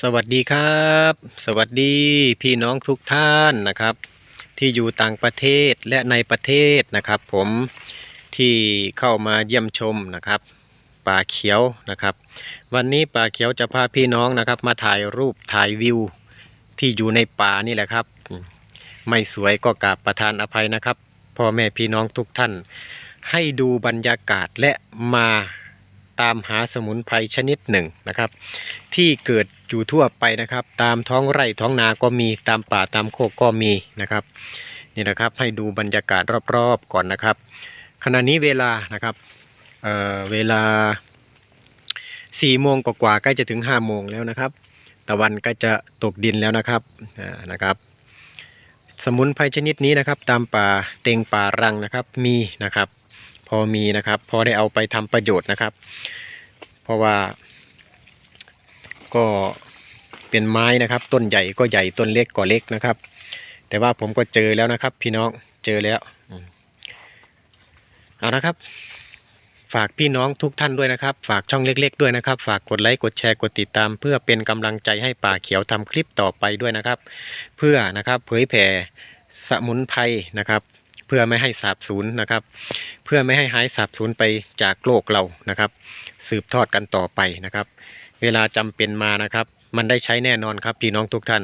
สวัสดีครับ สวัสดีพี่น้องทุกท่านนะครับ ที่อยู่ต่างประเทศและในประเทศนะครับ ผมที่เข้ามาเยี่ยมชมนะครับป่าเขียวนะครับ วันนี้ป่าเขียวจะพาพี่น้องนะครับ มาถ่ายรูปถ่ายวิว ที่อยู่ในป่านี่แหละครับ ไม่สวยก็กราบประทานอภัยนะครับพ่อแม่พี่น้องทุกท่าน ให้ดูบรรยากาศและมา ตามหาสมุนไพรชนิดหนึ่งนะครับ ที่เกิดอยู่ทั่วไปนะครับ ตามท้องไร่ท้องนาก็มีตามป่าตามโคกก็มีนะครับนี่นะครับให้ดูบรรยากาศรอบๆก่อนนะครับ ขณะนี้เวลานะครับเเวลา4โมงกว่าๆใกล้จะถึง5โมงแล้วนะครับ ตะวันก็จะตกดินแล้วนะครับนะครับสมุนไพรชนิดนี้นะครับ ตามป่าเต็งป่ารังนะครับมีนะครับ อมีนะครับ พอได้เอาไปทำประโยชน์นะครับ เพราะว่าก็เป็นไม้นะครับ ต้นใหญ่ก็ใหญ่ต้นเล็กก็เล็กนะครับ แต่ว่าผมก็เจอแล้วนะครับ พี่น้องเจอแล้วเอานะครับ ฝากพี่น้องทุกท่านด้วยนะครับ ฝากช่องเล็ก ๆ ด้วยนะครับ ฝากกดไลค์กดแชร์กดติดตาม เพื่อเป็นกำลังใจให้ป่าเขียวทำคลิปต่อไปด้วยนะครับ เพื่อนะครับ เผยแผ่สมุนไพรนะครับ เพื่อไม่ให้สาบสูญนะครับ เพื่อไม่ให้หายสาบสูญไปจากโลกเรานะครับ สืบทอดกันต่อไปนะครับ เวลาจำเป็นมานะครับ มันได้ใช้แน่นอนครับพี่น้องทุกท่าน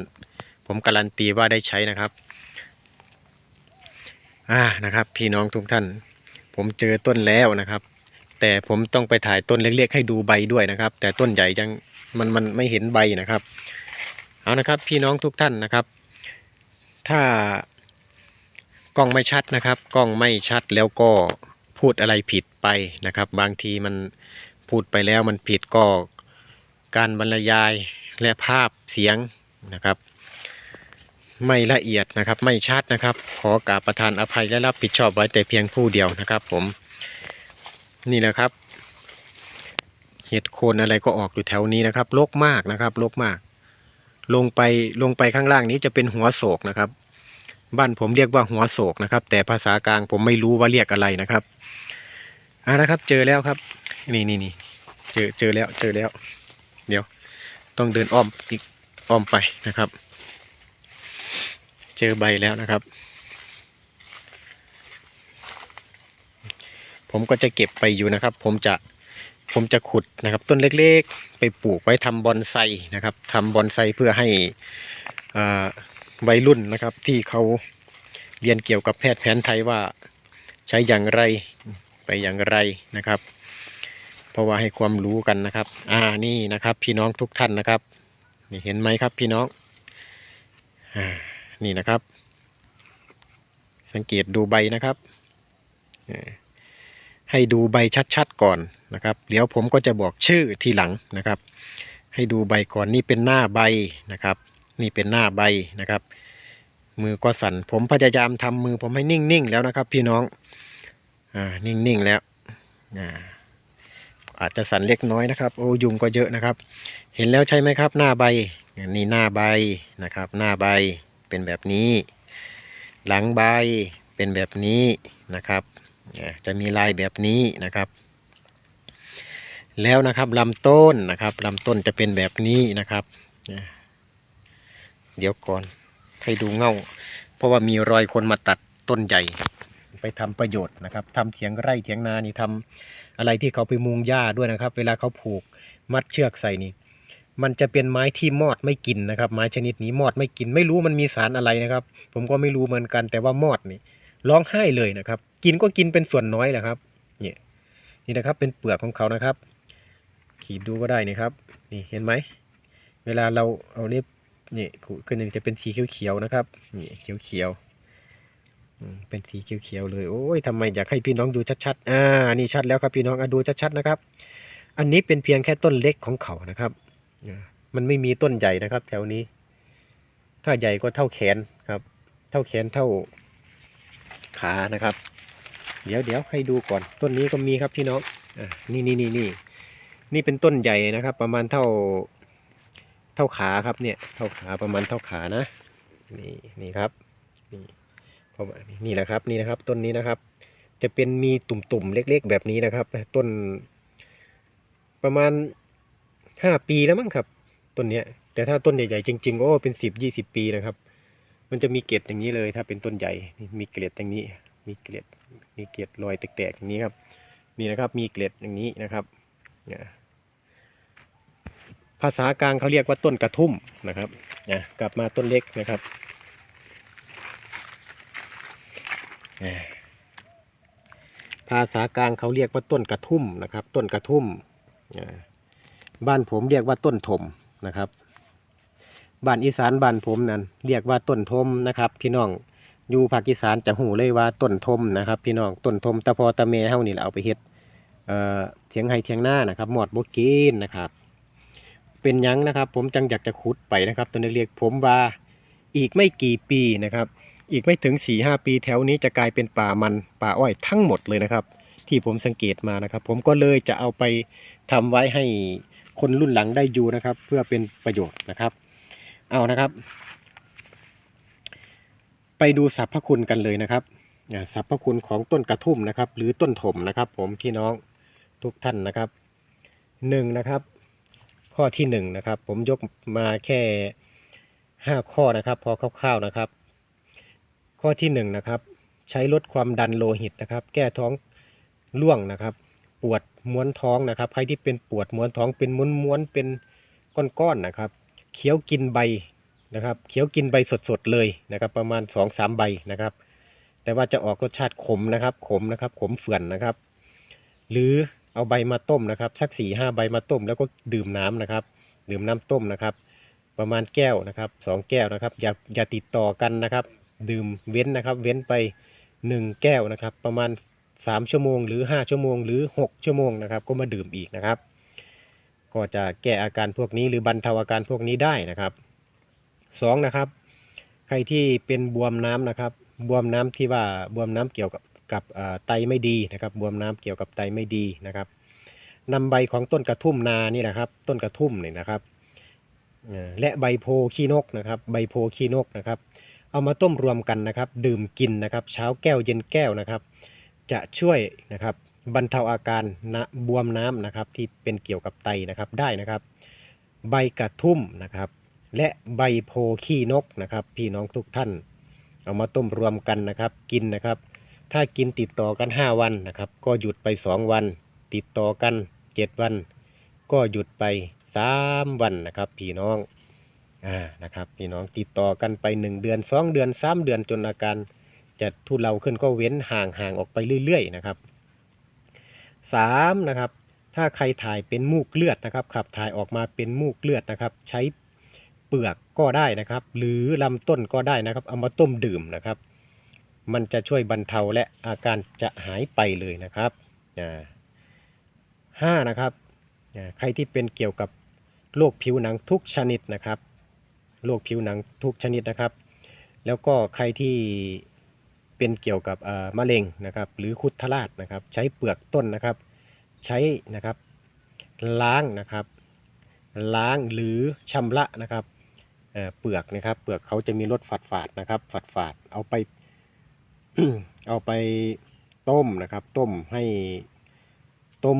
ผมการันตีว่าได้ใช้นะครับอ่านะครับ พี่น้องทุกท่าน ผมเจอต้นแล้วนะครับ แต่ผมต้องไปถ่ายต้นเล็กๆให้ดูใบด้วยนะครับ แต่ต้นใหญ่ยังมันมันไม่เห็นใบนะครับ เอานะครับ พี่น้องทุกท่านนะครับ ถ้า กล้องไม่ชัดนะครับ กล้องไม่ชัดแล้วก็พูดอะไรผิดไปนะครับ บางทีมันพูดไปแล้วมันผิดก็การบรรยายและภาพเสียงนะครับ ไม่ละเอียดนะครับไม่ชัดนะครับ ขอกราบประทานอภัยและรับผิดชอบไว้แต่เพียงผู้เดียวนะครับผมนี่แหละครับเห็ดโคนอะไรก็ออกอยู่แถวนี้นะครับรกมากนะครับรกมาก ลงไปลงไปข้างล่างนี้จะเป็นหัวโศกนะครับ บ้านผมเรียกว่าหัวโศกนะครับ แต่ภาษากลางผมไม่รู้ว่าเรียกอะไรนะครับเอานะครับ เจอแล้วครับ นี่นี่นี่เจอเจอแล้วเจอแล้ว เดี๋ยว ต้องเดินอ้อมอีกอ้อมไปนะครับ เจอใบแล้วนะครับ ผมก็จะเก็บไปอยู่นะครับ ผมจะผมจะขุดนะครับต้นเล็กๆ ไปปลูกไว้ทำบอนไซนะครับทำบอนไซเพื่อให้อ่า วัยรุ่นนะครับ ที่เขาเรียนเกี่ยวกับแพทย์แผนไทยว่าใช้อย่างไรไปอย่างไรนะครับ เพราะว่าให้ความรู้กันนะครับ อ่านี่นะครับ พี่น้องทุกท่านนะครับนี่เห็นไหมครับพี่น้องอ่านี่นะครับ สังเกตดูใบนะครับให้ดูใบชัดๆก่อนนะครับ เดี๋ยวผมก็จะบอกชื่อทีหลังนะครับ ให้ดูใบก่อนนี่เป็นหน้าใบนะครับ นี่เป็นหน้าใบนะครับ มือก็สั่น ผมพยายามทำมือผมให้นิ่งๆแล้วนะครับ พี่น้อง อ่า นิ่งๆแล้ว อ่า อาจจะสั่นเล็กน้อยนะครับ โอ้ยุงก็เยอะนะครับ เห็นแล้วใช่ไหมครับ หน้าใบ นี่หน้าใบนะครับ หน้าใบเป็นแบบนี้ หลังใบเป็นแบบนี้นะครับจะมีลายแบบนี้นะครับ แล้วนะครับลำต้นนะครับลำต้นจะเป็นแบบนี้นะครับ เดี๋ยวก่อนให้ดูเง่า เพราะว่ามีรอยคนมาตัดต้นใหญ่ไปทำประโยชน์นะครับทำเถียงไร่เถียงนานี่ทำอะไรที่เขาไปมุงหญ้าด้วยนะครับ เวลาเขาผูกมัดเชือกใส่นี่ มันจะเป็นไม้ที่มอดไม่กินนะครับ ไม้ชนิดนี้มอดไม่กิน ไม่รู้มันมีสารอะไรนะครับ ผมก็ไม่รู้เหมือนกัน แต่ว่ามอดนี่ร้องไห้เลยนะครับ กินก็กินเป็นส่วนน้อยแหละครับนี่นี่นะครับเป็นเปลือกของเขานะครับ ขีดดูก็ได้นี่ครับ นี่เห็นไหมเวลาเราเอาเล็บ นี่ขูดขึ้นนี่จะเป็นสีเขียวๆนะครับ นี่เขียวๆเป็นสีเขียวๆเลยโอ้ยทำไมอยากให้พี่น้องดูชัดๆอ่านี่ชัดแล้วครับพี่น้องอดูชัดๆนะครับ อันนี้เป็นเพียงแค่ต้นเล็กของเขานะครับมันไม่มีต้นใหญ่นะครับ แถวนี้ ถ้าใหญ่ก็เท่าแขนครับ เท่าแขนเท่าขานะครับ เดี๋ยวเดี๋ยวให้ดูก่อน ต้นนี้ก็มีครับพี่น้องอ่านี่นี่นี่นี่นี่เป็นต้นใหญ่นะครับ ประมาณเท่า ท่าขาครับเนี่ยเท่าขาประมาณเท่าขานะนี่นี่ครับนี่ประมาณนี้นี่แหละครับนี่นะครับ ต้นนี้นะครับ จะเป็นมีตุ่มๆเล็ก ๆ แบบนี้นะครับ ต้น ประมาณห้าปีแล้วมั้งครับ ต้นเนี้ย แต่ถ้าต้นใหญ่ๆจริงๆโอ้เป็นสิบยี่สิบปีนะครับ มันจะมีเกล็ดอย่างนี้เลย ถ้าเป็นต้นใหญ่มีเกล็ดอย่างนี้ มีเกล็ดมีเกล็ดรอยแตกๆอย่างนี้ครับ นี่นะครับ มีเกล็ดอย่างนี้นะครับเนี่ย ภาษากลางเขาเรียกว่าต้นกระทุ่มนะครับนะกลับมาต้นเล็กนะครับภาษากลางเขาเรียกว่าต้นกระทุ่มนะครับ ต้นกระทุ่มบ้านผมเรียกว่าต้นถมนะครับบ้านอีสานบ้านผมนั่นเรียกว่าต้นทมนะครับ พี่น้องอยู่ภาคอีสานจะหูเลยว่าต้นทมนะครับ พี่น้องต้นทมตะพอตะเมเฮานี่แหละเอาไปเฮ็ดเอ่อเถียงไห้เถียงหน้านะครับหมอดบกินนะครับ เป็นยังนะครับ ผมจังอยากจะขุดไปนะครับ ตัวนี้เรียกผมว่าอีกไม่กี่ปีนะครับ อีกไม่ถึง4ีหปีแถวนี้จะกลายเป็นป่ามันป่าอ้อยทั้งหมดเลยนะครับ ที่ผมสังเกตมานะครับ ผมก็เลยจะเอาไปทำไว้ให้คนรุ่นหลังได้อยู่นะครับ เพื่อเป็นประโยชน์นะครับ เอานะครับ ไปดูสรรพคุณกันเลยนะครับสรรพคุณของต้นกระทุ่มนะครับ หรือต้นถมนะครับ ผมพี่น้องทุกท่านนะครับหนึ่งนะครับ ข้อที่หนึ่งนะครับ ผมยกมาแค่ห้าข้อนะครับ พอคร่าวๆนะครับ ข้อที่หนึ่งนะครับ ใช้ลดความดันโลหิตนะครับ แก้ท้องร่วงนะครับ ปวดม้วนท้องนะครับ ใครที่เป็นปวดม้วนท้องเป็นม้วนๆเป็นก้อนๆนะครับเคี้ยวกินใบนะครับเคี้ยวกินใบสดๆเลยนะครับ ประมาณ2อสามใบนะครับ แต่ว่าจะออกรสชาติขมนะครับ ขมนะครับ ขมเฟื่อนนะครับ หรือ เอาใบมาต้มนะครับสักสี่ห้าใบมาต้ม แล้วก็ดื่มน้ำนะครับ ดื่มน้ำต้มนะครับ ประมาณแก้วนะครับสองแก้วนะครับอย่าอย่าติดต่อกันนะครับ ดื่มเว้นนะครับ เว้นไปหนึ่งแก้วนะครับ ประมาณสามชั่วโมงหรือห้าชั่วโมงหรือหกชั่วโมงนะครับ ก็มาดื่มอีกนะครับ ก็จะแก้อาการพวกนี้หรือบรรเทาอาการพวกนี้ได้นะครับสองนะครับ ใครที่เป็นบวมน้ำนะครับ บวมน้ำที่ว่าบวมน้ำเกี่ยวกับ กับไตไม่ดีนะครับบวมน้ำเกี่ยวกับไตไม่ดีนะครับนำใบของต้นกระทุ่มนานี่แหละครับ ต้นกระทุ่มนี่นะครับและใบโพขี้นกนะครับ ใบโพขี้นกนะครับ เอามาต้มรวมกันนะครับ ดื่มกินนะครับ เช้าแก้วเย็นแก้วนะครับ จะช่วยนะครับบรรเทาอาการนะบวมน้ำนะครับ ที่เป็นเกี่ยวกับไตนะครับได้นะครับ ใบกระทุ่มนะครับ และใบโพขี้นกนะครับ พี่น้องทุกท่าน เอามาต้มรวมกันนะครับ กินนะครับ ถ้ากินติดต่อกัน 5 วันนะครับ ก็หยุดไป 2 วัน ติดต่อกัน 7 วัน ก็หยุดไป 3 วันนะครับพี่น้องอ่านะครับพี่น้องติดต่อกันไป 1 เดือน 2 เดือน 3 เดือนจนอาการจะทุเลาขึ้นก็เว้นห่างห่างออกไปเรื่อยๆนะครับสามนะครับ ถ้าใครถ่ายเป็นมูกเลือดนะครับ ขับถ่ายออกมาเป็นมูกเลือดนะครับ ใช้เปลือกก็ได้นะครับ หรือลำต้นก็ได้นะครับ เอามาต้มดื่มนะครับ มันจะช่วยบรรเทาและอาการจะหายไปเลยนะครับห้านะครับใครที่เป็นเกี่ยวกับโรคผิวหนังทุกชนิดนะครับโรคผิวหนังทุกชนิดนะครับ แล้วก็ใครที่เป็นเกี่ยวกับมะเร็งนะครับ หรือคุดทราชนะครับ ใช้เปลือกต้นนะครับ ใช้นะครับล้างนะครับ ล้างหรือชำระนะครับเปลือกนะครับ เปลือกเขาจะมีรสฝาดฝาดๆนะครับฝาดฝาดๆเอาไป เอาไปต้มนะครับ ต้มให้ต้ม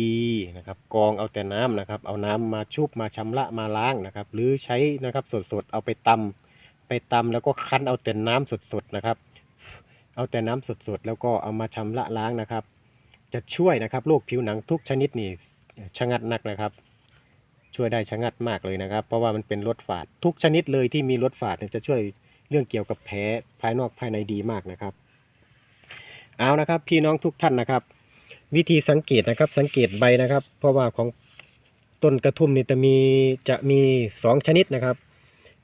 ดีๆนะครับ กองเอาแต่น้ำนะครับ เอาน้ำมาชุบมาชำระมาล้างนะครับ หรือใช้นะครับสดๆเอาไปตำไปตำแล้วก็คั้นเอาแต่น้ำสดๆนะครับ เอาแต่น้ำสดๆแล้วก็เอามาชำระล้างนะครับ จะช่วยนะครับโรคผิวหนังทุกชนิดนี่ชะงัดนักนะครับ ช่วยได้ชะงัดมากเลยนะครับ เพราะว่ามันเป็นรสฝาดทุกชนิดเลยที่มีรสฝาดจะช่วย เรื่องเกี่ยวกับแผลภายนอกภายในดีมากนะครับ เอานะครับพี่น้องทุกท่านนะครับ วิธีสังเกตนะครับสังเกตใบนะครับ เพราะว่าของต้นกระทุ่มนี่จะมีจะมีสองชนิดนะครับ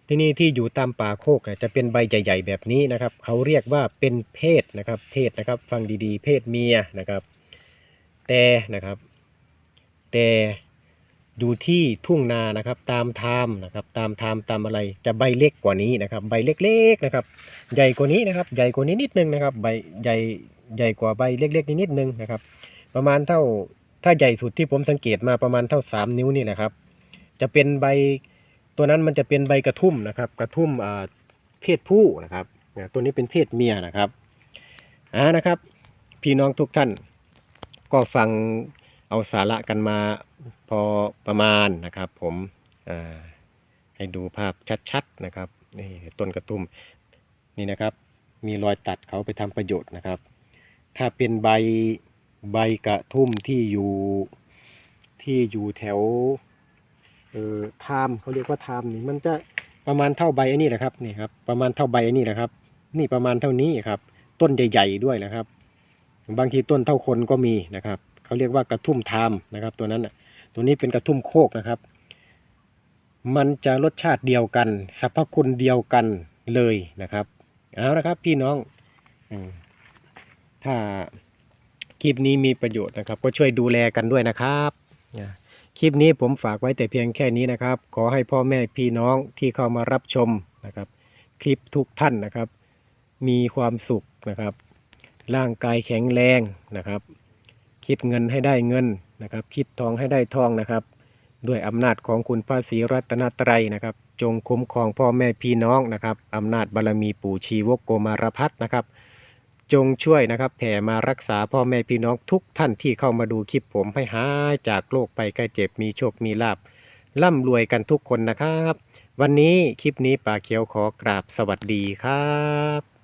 ที่นี่ที่อยู่ตามป่าโคกอะจะเป็นใบใหญ่ ๆ แบบนี้นะครับ เขาเรียกว่าเป็นเพศนะครับ เพศนะครับ ฟังดีๆ เพศเมียนะครับ แต่นะครับ แต่ อยู่ที่ทุ่งนานะครับตามไทม์นะครับตามไทม์ตามอะไรจะใบเล็กกว่านี้นะครับ ใบเล็กๆนะครับ ใหญ่กว่านี้นะครับใหญ่กว่านี้นิดนึงนะครับใบใหญ่ใหญ่กว่าใบเล็กๆนิดนึงนะครับ ประมาณเท่าถ้าใหญ่สุดที่ผมสังเกตมาประมาณเท่าสามนิ้วนี่แหละครับ จะเป็นใบตัวนั้นมันจะเป็นใบกระทุ่มนะครับ กระทุ่มเพศผู้นะครับ ตัวนี้เป็นเพศเมียนะครับอ่านะครับ พี่น้องทุกท่าน ก็ฟัง เอาสาระกันมาพอประมาณนะครับ ผมให้ดูภาพชัดๆนะครับนี่ต้นกระทุ่มนี่นะครับ มีรอยตัดเขาไปทำประโยชน์นะครับ ถ้าเป็นใบใบกระทุ่มที่อยู่ที่อยู่แถวเอ่อทามเขาเรียกว่าทามนี่มันจะประมาณเท่าใบอ้นี่แหละครับนี่ครับประมาณเท่าใบอ้นี่แหละครับ นี่ประมาณเท่านี้ครับ ต้นใหญ่ๆด้วยนะครับ บางทีต้นเท่าคนก็มีนะครับ เขาเรียกว่ากระทุ่มทามนะครับ ตัวนั้นน่ะตัวนี้เป็นกระทุ่มโคกนะครับ มันจะรสชาติเดียวกันสรรพคุณเดียวกันเลยนะครับเอาละครับพี่น้องถ้าคลิปนี้มีประโยชน์นะครับ ก็ช่วยดูแลกันด้วยนะครับคลิปนี้ผมฝากไว้แต่เพียงแค่นี้นะครับ ขอให้พ่อแม่พี่น้องที่เข้ามารับชมนะครับ คลิปทุกท่านนะครับ มีความสุขนะครับ ร่างกายแข็งแรงนะครับ คิดเงินให้ได้เงินนะครับ คิดทองให้ได้ทองนะครับ ด้วยอำนาจของคุณพระศรีรัตนตรัยนะครับ จงคุ้มครองพ่อแม่พี่น้องนะครับอำนาจบารมีปู่ชีวกโกมารพัฒน์นะครับ จงช่วยนะครับ แผ่มารักษาพ่อแม่พี่น้องทุกท่านที่เข้ามาดูคลิปผมให้หายจากโรคไปใกล้เจ็บมีโชคมีลาบร่ำรวยกันทุกคนนะครับ วันนี้คลิปนี้ป่าเขียวขอกราบสวัสดีครับ